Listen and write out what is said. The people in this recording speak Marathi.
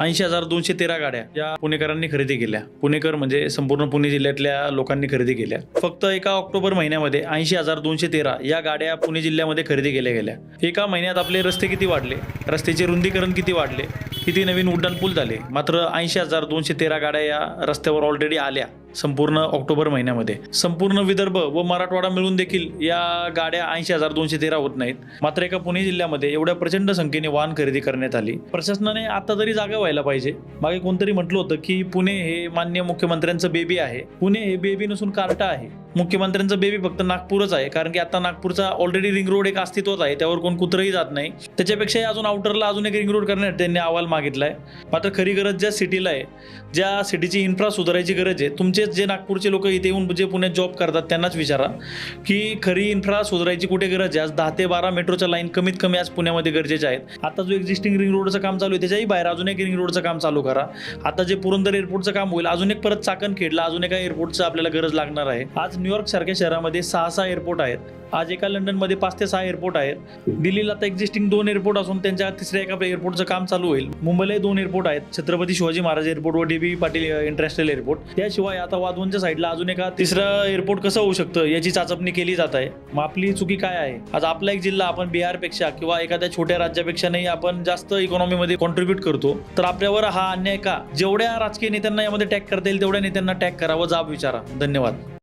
ऐंशी हजार दोनशे तेरा गाड्या या पुणेकरांनी खरेदी केल्या. पुणेकर म्हणजे संपूर्ण पुणे जिल्ह्यातल्या लोकांनी खरेदी केल्या. फक्त एका ऑक्टोबर महिन्यामध्ये ऐंशी हजार दोनशे तेरा या गाड्या पुणे जिल्ह्यामध्ये खरेदी केल्या गेल्या. एका महिन्यात आपले रस्ते किती वाढले? रस्त्याचे रुंदीकरण किती वाढले? किती नवीन उड्डाण पूल झाले? मात्र ऐंशी हजार दोनशे तेरा गाड्या या रस्त्यावर ऑलरेडी आल्या. संपूर्ण ऑक्टोबर महिन्यामध्ये. संपूर्ण विदर्भ व मराठवाडा मिळून देखील या गाड्या ऐंशी हजार दोनशे तेरा होत नाहीत. मात्र एका पुणे जिल्ह्यामध्ये एवढ्या प्रचंड संख्येने वाहन खरेदी करण्यात आली. प्रशासनाने आता तरी जागा व्हायला पाहिजे. मागे कोणतरी म्हटलं होतं की पुणे हे मान्य मुख्यमंत्र्यांचं बेबी आहे. पुणे हे बेबी नसून कार्टा आहे. मुख्यमंत्र्यांचं बेबी फक्त नागपूरच आहे. कारण की आता नागपूरचा ऑलरेडी रिंग रोड एक अस्तित्वात आहे. त्यावर कोण कुत्रही जात नाही. त्याच्यापेक्षाही अजून आउटरला अजून एक रिंग रोड करण्यात त्यांनी अहवाल मागितलाय. मात्र खरी गरज ज्या सिटीला आहे ज्या सिटीची इन्फ्रा सुधारायची गरज आहे तुमची तुमचेच जे नागपूरचे लोक इथे येऊन जे पुण्यात जॉब करतात त्यांनाच विचारा की खरी इन्फ्रा सुधारायची कुठे गरज आहे? आज दहा ते बारा मेट्रोच्या लाईन कमीत कमी आज पुण्यामध्ये गरजेच्या आहेत. आता जो एक्झिस्टिंग रिंग रोडचं काम चालू आहे त्याच्याही बाहेर अजून एक रिंग रोडचं काम चालू करा. आता जे पुरंदर एअरपोर्टचं काम होईल अजून एक परत चाकण खेडला अजून एका एअरपोर्टचं आपल्याला गरज लागणार आहे. आज न्यूयॉर्क सारख्या शहरामध्ये सहा सहा एअरपोर्ट आहेत. आज एका लंडनमध्ये पाच ते सहा एअरपोर्ट आहेत. दिल्लीला आता एक्झिस्टिंग दोन एअरपोर्ट असून त्यांच्या तिसऱ्या एका एअरपोर्टचं काम चालू होईल. मुंबईलाही दोन एअरपोर्ट आहेत. छत्रपती शिवाजी महाराज एअरपोर्ट व D B Patil international airport त्याशिवाय आता वाधवनच्या साईडला अजून एका तिसरं एअरपोर्ट कसं होऊ शकतं याची चाचपणी केली जात आहे. मग आपली चुकी काय आहे? आज आपला एक जिल्हा आपण बिहारपेक्षा किंवा एखाद्या छोट्या राज्यापेक्षा नाही आपण जास्त इकॉनॉमीमध्ये कॉन्ट्रीब्युट करतो तर आपल्यावर हा अन्याय का? जेवढ्या राजकीय नेत्यांना यामध्ये टॅग करता येईल तेवढ्या नेत्यांना टॅग करा व जाब विचारा. धन्यवाद.